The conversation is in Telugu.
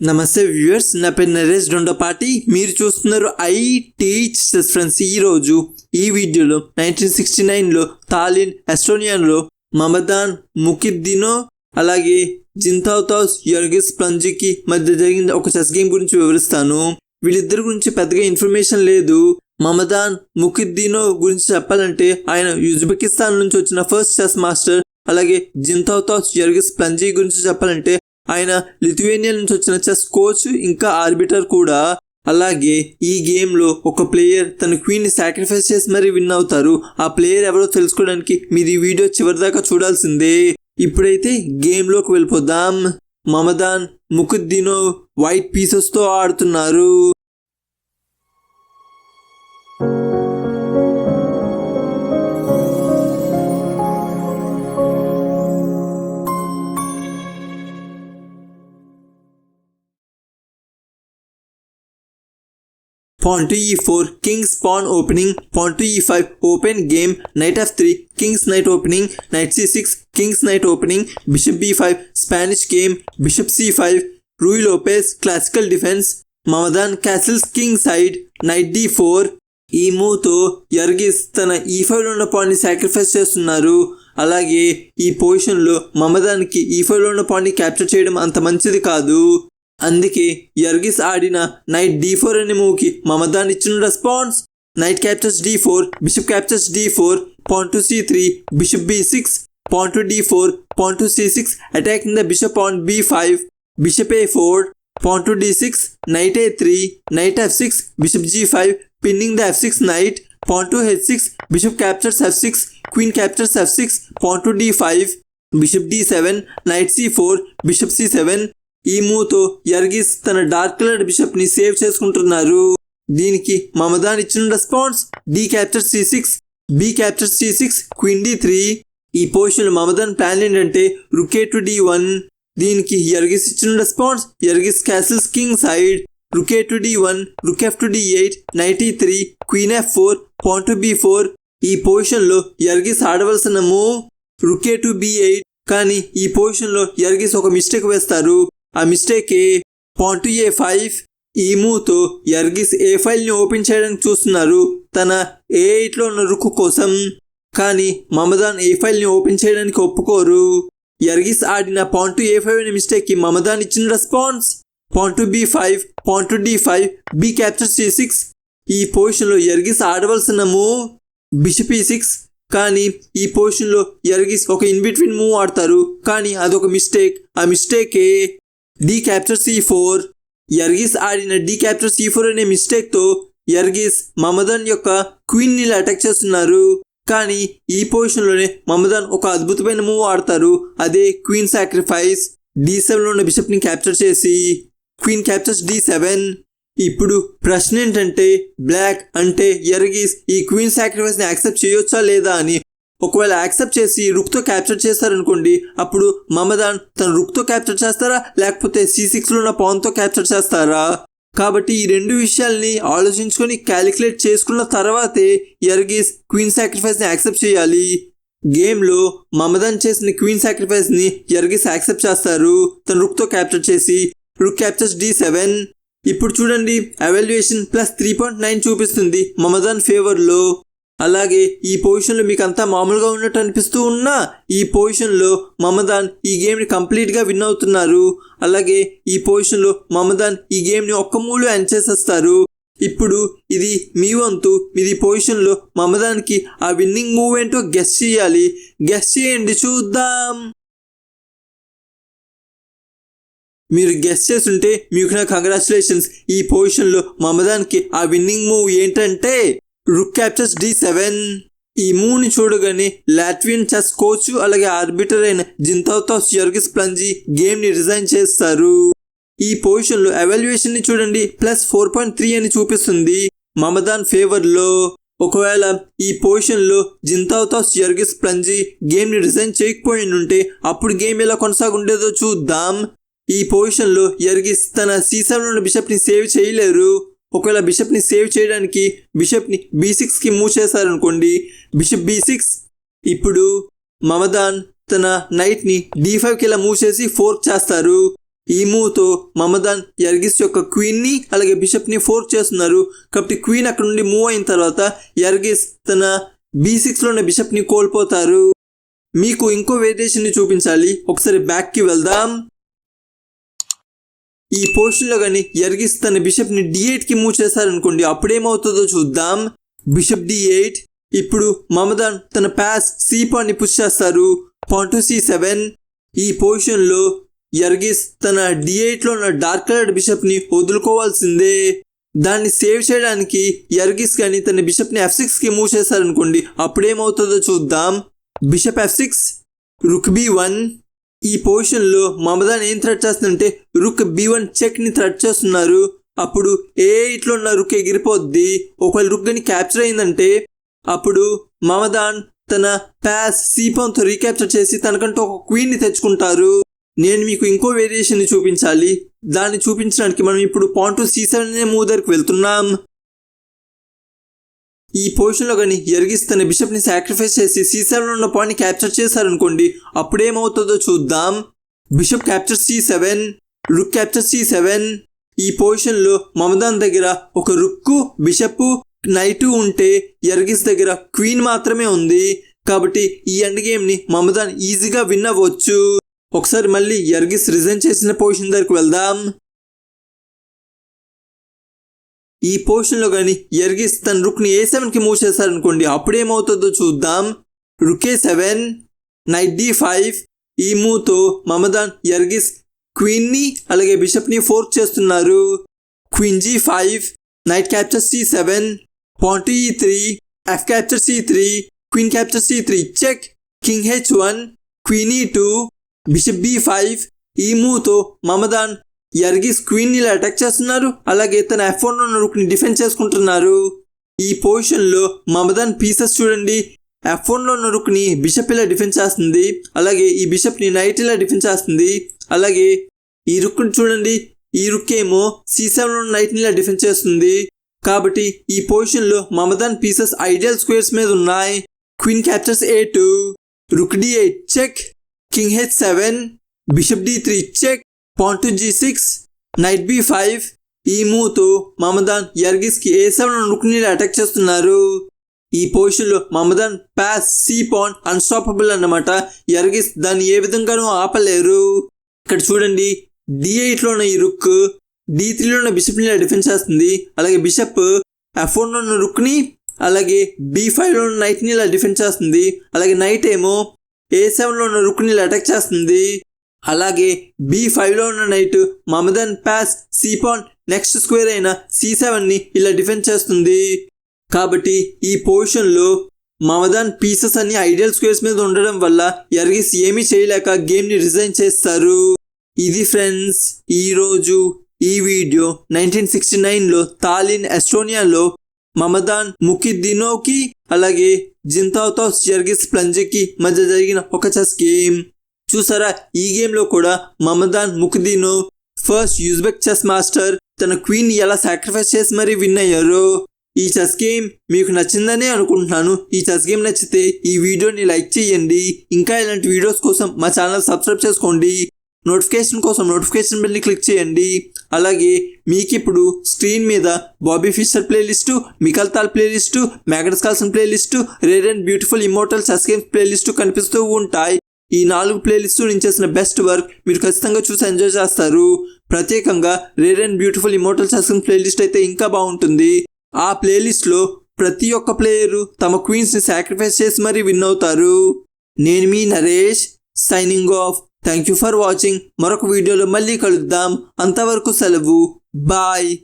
నమస్తే వ్యూవర్స్ నా పేరు నరేష్ పార్టీ. మీరు చూస్తున్నారు ఐ టీచ్ ఫ్రెండ్స్ ఈ రోజు. ఈ వీడియోలో నైన్టీన్ సిక్స్టీ నైన్లో తాలిన్ ఎస్టోనియాలో మమదాన్ ముకిద్దినో అలాగే జింతావుతాస్ యర్గిస్ ప్లంజికి మధ్య జరిగిన ఒక చెస్ గేమ్ గురించి వివరిస్తాను. వీళ్ళిద్దరి గురించి పెద్దగా ఇన్ఫర్మేషన్ లేదు. మమదాన్ ముకిద్దీనో గురించి చెప్పాలంటే ఆయన యుజ్బెకిస్తాన్ నుంచి వచ్చిన ఫస్ట్ చెస్ మాస్టర్ అలాగే జింతావుతాస్ యర్గిస్ ప్లంజీ గురించి చెప్పాలంటే ఆయన లిథువేనియా నుంచి వచ్చిన చెస్ కోచ్ ఇంకా ఆర్బిటర్ కూడా. అలాగే ఈ గేమ్లో ఒక ప్లేయర్ తన క్వీన్ని సాక్రిఫైస్ చేసి మరీ విన్ అవుతారు. ఆ ప్లేయర్ ఎవరో తెలుసుకోవడానికి మీరు ఈ వీడియో చివరిదాకా చూడాల్సిందే. ఇప్పుడైతే గేమ్లోకి వెళ్ళిపోదాం. మమదాన్ ముకుద్దీనో వైట్ పీసెస్తో ఆడుతున్నారు. Point four king's pawn opening point E five open game knight F three king's knight opening knight C six king's knight opening bishop B five Spanish game bishop C five Ruy Lopez classical defence మమదాన్ castles king side knight D four E మూతో Ergis తన ఈ ఫైవ్లో ఉన్న పాయింట్ని సాక్రిఫైస్ చేస్తున్నారు. అలాగే ఈ పొజిషన్లో మమదానికి ఈ ఫైవ్లో ఉన్న పాయింట్ని క్యాప్చర్ చేయడం అంత మంచిది కాదు. అందుకే యర్గిస్ ఆడిన నైట్ డి ఫోర్ అనే మూవ్కి మమదాన్ ఇచ్చిన response knight captures D four bishop captures D four pawn to C three bishop B six pawn to D four pawn to C six attacking the bishop on B five bishop A four pawn to d6, knight a3, knight f6, bishop g5, pinning the f6 knight, pawn to h6, bishop captures f6, queen captures f6, pawn to d5, bishop d7, knight c4, bishop c7. ఈ మూతో ఎర్గిస్ తన డార్క్ కలర్డ్ బిషప్ని సేవ్ చేసుకుంటున్నారు. దీనికి మమదాన్ ఇచ్చిన response D capture C six B capture C six queen D three ఈ పొజిషన్ మమదాన్ ప్లాన్ ఏంటంటే రుకే టు డి వన్ దీనికి ఎర్గిస్ ఇచ్చిన response Erigaisi castles king side rook to D one rook F to D eight ninety three queen F four pawn to B four ఈ పొజిషన్లో ఎర్గిస్ ఆడవలసిన move rook to B eight కానీ ఈ పొజిషన్లో ఎర్గిస్ ఒక మిస్టేక్ వేస్తారు. ఆ మిస్టేక్ ఏ ఏ ఫైవ్ ఈ మూతో ఎర్గిస్ ఏ ఫైల్ని ఓపెన్ చేయడానికి చూస్తున్నారు. తన ఏ ఎయిట్లో ఉన్న రుక్కు కోసం. కానీ మమదాన్ ఏ ఫైల్ని ఓపెన్ చేయడానికి ఒప్పుకోరు. ఎర్గిస్ ఆడిన పాన్ ఏ ఫైవ్ అనే మిస్టేక్కి మమదాన్ ఇచ్చిన response. Pawn to B five pawn to D five B capture C six. ఈ పొజిషన్లో ఎర్గిస్ ఆడవలసిన మూవ్. Bishop E six. కానీ ఈ పొజిషన్లో ఎర్గిస్ ఒక ఇన్ బిట్వీన్ మూవ్ ఆడతారు. కానీ అదొక మిస్టేక్. ఆ మిస్టేకే D capture C four Erigaisi ఆడిన డి క్యాప్చర్ సి ఫోర్ అనే మిస్టేక్తో ఎర్గిస్ మమదన్ యొక్క క్వీన్ని అటాక్ చేస్తున్నారు. కానీ ఈ పొజిషన్లోనే మమదాన్ ఒక అద్భుతమైన మూవ్ ఆడతారు. అదే క్వీన్ సాక్రిఫైస్ డి సెవెన్లో ఉన్న బిషప్ని క్యాప్చర్ చేసి క్వీన్ క్యాప్చర్స్ డి సెవెన్ ఇప్పుడు ప్రశ్న ఏంటంటే బ్లాక్ అంటే ఎర్గిస్ ఈ క్వీన్ సాక్రిఫైస్ని యాక్సెప్ట్ చేయొచ్చా లేదా అని ఒకవేళ యాక్సెప్ట్ చేసి రుక్తో క్యాప్చర్ చేస్తారనుకోండి అప్పుడు మమదాన్ తన రుక్తో క్యాప్చర్ చేస్తారా? లేకపోతే సి సిక్స్లో ఉన్న పవన్తో క్యాప్చర్ చేస్తారా? కాబట్టి ఈ రెండు విషయాల్ని ఆలోచించుకొని క్యాలిక్యులేట్ చేసుకున్న తర్వాతే ఎర్గిస్ క్వీన్ సాక్రిఫైస్ని యాక్సెప్ట్ చేయాలి. గేమ్లో మమదాన్ చేసిన క్వీన్ సాక్రిఫైస్ని ఎర్గిస్ యాక్సెప్ట్ చేస్తారు. తన రుక్తో క్యాప్చర్ చేసి రుక్ క్యాప్చర్స్ డి సెవెన్ ఇప్పుడు చూడండి evaluation plus three point nine చూపిస్తుంది మమదాన్ ఫేవర్లో. అలాగే ఈ పొజిషన్లో మీకు అంతా మామూలుగా ఉన్నట్టు అనిపిస్తూ ఉన్నా ఈ పొజిషన్లో మమదాన్ ఈ గేమ్ని కంప్లీట్గా విన్ అవుతున్నారు. అలాగే ఈ పొజిషన్లో మమదాన్ ఈ గేమ్ని ఒక్క మూలు ఎండ్ చేసేస్తారు. ఇప్పుడు ఇది మీ వంతు మీది పొజిషన్లో మమదాన్కి ఆ విన్నింగ్ మూవ్ ఏంటో గెస్ చేయాలి. గెస్ చేయండి చూద్దాం. మీరు గెస్ చేస్తుంటే మీకు నా కంగ్రాచులేషన్స్. ఈ పొజిషన్లో మమదాన్కి ఆ విన్నింగ్ మూవ్ ఏంటంటే రుక్ క్యాప్చర్స్ డి సెవెన్ ఈ మూవ్ని చూడగానే లాట్వియన్ చెస్ కోచ్ అలాగే ఆర్బిటర్ అయిన జింతావుతాస్ జర్గిస్ ప్లంజీ గేమ్ని రిజైన్ చేస్తారు. ఈ పొజిషన్లో ఎవాల్యుయేషన్ని చూడండి ప్లస్ ఫోర్ పాయింట్ త్రీ అని చూపిస్తుంది మమదాన్ ఫేవర్లో. ఒకవేళ ఈ పొజిషన్లో జింతావుతాస్ జర్గిస్ ప్లంజీ గేమ్ని రిజైన్ చేయకపోయి ఉంటే అప్పుడు గేమ్ ఎలా కొనసాగుండేదో చూద్దాం. ఈ పొజిషన్లో ఎర్గిస్ తన సి ఉన్న బిషప్ని సేవ్ చేయలేరు. ఒకవేళ బిషప్ని సేవ్ చేయడానికి బిషప్ని బీ సిక్స్కి మూవ్ చేశారనుకోండి బిషప్ బీ సిక్స్ ఇప్పుడు మమదాన్ తన నైట్ని డీ ఫైవ్కి ఇలా మూవ్ చేసి ఫోర్క్ చేస్తారు. ఈ మూవ్తో మమదాన్ ఎర్గిస్ యొక్క క్వీన్ని అలాగే బిషప్ని ఫోర్క్ చేస్తున్నారు. కాబట్టి క్వీన్ అక్కడ నుండి మూవ్ అయిన తర్వాత ఎర్గిస్ తన బీ సిక్స్లో ఉన్న బిషప్ని కోల్పోతారు. మీకు ఇంకో వేరియేషన్ని చూపించాలి. ఒకసారి బ్యాక్కి వెళ్దాం. ఈ పోర్షన్లో కానీ ఎర్గిస్ తన బిషప్ని డి ఎయిట్కి మూవ్ చేశారనుకోండి అప్పుడేమవుతుందో చూద్దాం. బిషప్ డి ఎయిట్ ఇప్పుడు మమదాన్ తన ప్యాస్ సి పాన్ని పుష్ చేస్తారు. పాన్ టు సి సెవెన్ ఈ పొజిషన్లో ఎర్గిస్ తన డి ఎయిట్లో ఉన్న డార్క్ కలర్డ్ బిషప్ని వదులుకోవాల్సిందే. దాన్ని సేవ్ చేయడానికి ఎర్గిస్ కానీ తన బిషప్ని ఎఫ్ సిక్స్కి మూవ్ చేశారనుకోండి అప్పుడేమవుతుందో చూద్దాం. Bishop f six rook b one ఈ పొజిషన్లో మమదాన్ ఏం థ్రెట్ చేస్తుందంటే రుక్ బి వన్ చెక్ని థ్రెట్ చేస్తున్నారు. అప్పుడు ఏ ఇట్లో ఉన్న రుక్ ఎగిరిపోద్ది. ఒకవేళ రుక్ అని క్యాప్చర్ అయిందంటే అప్పుడు మమదాన్ తన ప్యాస్ సీపంతో రీక్యాప్చర్ చేసి తనకంటూ ఒక క్వీన్ని తెచ్చుకుంటారు. నేను మీకు ఇంకో వేరియేషన్ని చూపించాలి. దాన్ని చూపించడానికి మనం ఇప్పుడు పాయింట్ సీ సెవెన్ అనే మూవ్ దగ్గరికి వెళ్తున్నాం. ఈ పొజిషన్లో కానీ ఎర్గిస్ తన బిషప్ని సాక్రిఫైస్ చేసి సి సెవెన్ ఉన్న పాయింట్ని క్యాప్చర్ చేశారనుకోండి అప్పుడేమవుతుందో చూద్దాం. Bishop capture c seven rook capture c seven ఈ పొజిషన్లో మమదాన్ దగ్గర ఒక రుక్కు బిషప్ నైటు ఉంటే ఎర్గిస్ దగ్గర క్వీన్ మాత్రమే ఉంది. కాబట్టి ఈ ఎండ్ గేమ్ని మమదాన్ ఈజీగా విన్ అవ్వచ్చు. ఒకసారి మళ్ళీ ఎర్గిస్ రిజైన్ చేసిన పొజిషన్ దగ్గరికి వెళ్దాం. ఈ పోర్షన్లో కానీ ఎర్గిస్ తన రుక్ని ఏ సెవెన్కి మూవ్ చేశారనుకోండి అప్పుడేమవుతుందో చూద్దాం. Rook e seven knight d five ఈ మూవ్తో మమదాన్ ఎర్గిస్ క్వీన్ని అలాగే బిషప్ని ఫోర్క్ చేస్తున్నారు. Queen g five knight capture c seven point e three f capture c three queen capture c three check king h one queen e two bishop b five ఈ మూవ్తో మమదాన్ ఎర్గిస్ క్వీన్ ఇలా అటాక్ చేస్తున్నారు. అలాగే తన ఎఫ్ వన్ ఉన్న రుక్ని డిఫెండ్ చేసుకుంటున్నారు. ఈ పొజిషన్లో మమదాన్ పీసెస్ చూడండి. ఎఫ్ వన్లో ఉన్న రుక్ని బిషప్ ఇలా డిఫెండ్ చేస్తుంది. అలాగే ఈ బిషప్ని నైట్ ఇలా డిఫెండ్ చేస్తుంది. అలాగే ఈ రుక్ని చూడండి. ఈ రుక్ ఏమో సి ఉన్న నైట్ని ఇలా డిఫెండ్ చేస్తుంది. కాబట్టి ఈ పొజిషన్లో మమదాన్ పీసెస్ ఐడియల్ స్క్వేర్స్ మీద ఉన్నాయి. Queen captures a two rook d eight check king h seven bishop d three check pawn to g six knight b five ఈ మూవ్తో మమదాన్ ఎర్గిస్కి ఏ సెవెన్ రుక్నీలు అటాక్ చేస్తున్నారు. ఈ పొజిషన్లో మమదాన్ ప్యాస్ సి పాన్ అన్స్టాపబుల్ అన్నమాట. ఎర్గిస్ దాన్ని ఏ విధంగానూ ఆపలేరు. ఇక్కడ చూడండి డి ఎయిట్లో ఉన్న ఈ రుక్ డి త్రీలో ఉన్న బిషప్ని డిఫెన్స్ చేస్తుంది. అలాగే బిషప్ ఎఫ్ వన్లో ఉన్న రుక్ని అలాగే బి ఫైవ్లో ఉన్న నైట్ని ఇలా డిఫెన్స్ చేస్తుంది. అలాగే నైట్ ఏమో ఏ సెవెన్లో ఉన్న రుక్ని ఇలా అటాక్ చేస్తుంది. అలాగే బి ఫైవ్లో ఉన్న knight మమదన్ passed c pawn next square అయిన సి సెవెన్ని ఇలా డిఫెండ్ చేస్తుంది. కాబట్టి ఈ పొజిషన్లో మమదాన్ పీసెస్ అన్ని ఐడియల్ స్క్వేర్స్ మీద ఉండడం వల్ల ఎర్గిస్ ఏమీ చేయలేక గేమ్ని రిజైన్ చేస్తారు. ఇది ఫ్రెండ్స్ ఈరోజు ఈ వీడియో నైన్టీన్ సిక్స్టీ నైన్లో తాలిన్ ఎస్టోనియాలో మమదాన్ ముఖిదినోకి అలాగే జింతాతో జర్గిస్ ప్లంజికి మధ్య జరిగిన ఒక చెస్ గేమ్ చూసారా? ఈ గేమ్లో కూడా మమదాన్ ముకుదినో ఫస్ట్ యూజ్బెక్ చెస్ మాస్టర్ తన క్వీన్ ఎలా సాక్రిఫైస్ చేసి మరీ విన్ అయ్యారు? ఈ చెస్ గేమ్ మీకు నచ్చిందనే అనుకుంటున్నాను. ఈ చెస్ గేమ్ నచ్చితే ఈ వీడియోని లైక్ చేయండి. ఇంకా ఇలాంటి వీడియోస్ కోసం మా ఛానల్ సబ్స్క్రైబ్ చేసుకోండి. నోటిఫికేషన్ కోసం నోటిఫికేషన్ బెల్ని క్లిక్ చేయండి. అలాగే మీకు ఇప్పుడు స్క్రీన్ మీద Bobby Fischer playlist Mikhail Tal playlist Magnus Carlsen playlist rare and beautiful immortal chess games playlist కనిపిస్తూ ఉంటాయి. ఈ నాలుగు ప్లేలిస్టు నేను చేసిన బెస్ట్ వర్క్ మీరు ఖచ్చితంగా చూసి ఎంజాయ్ చేస్తారు. ప్రత్యేకంగా rare and beautiful immortal chess playlist అయితే ఇంకా బాగుంటుంది. ఆ ప్లేలిస్ట్లో ప్రతి ఒక్క ప్లేయరు తమ క్వీన్స్ని సాక్రిఫైస్ చేసి మరీ విన్ అవుతారు. నేను మీ Naresh signing off. Thank you for watching. మరొక వీడియోలో మళ్ళీ కలుద్దాం. అంతవరకు సెలవు. బాయ్.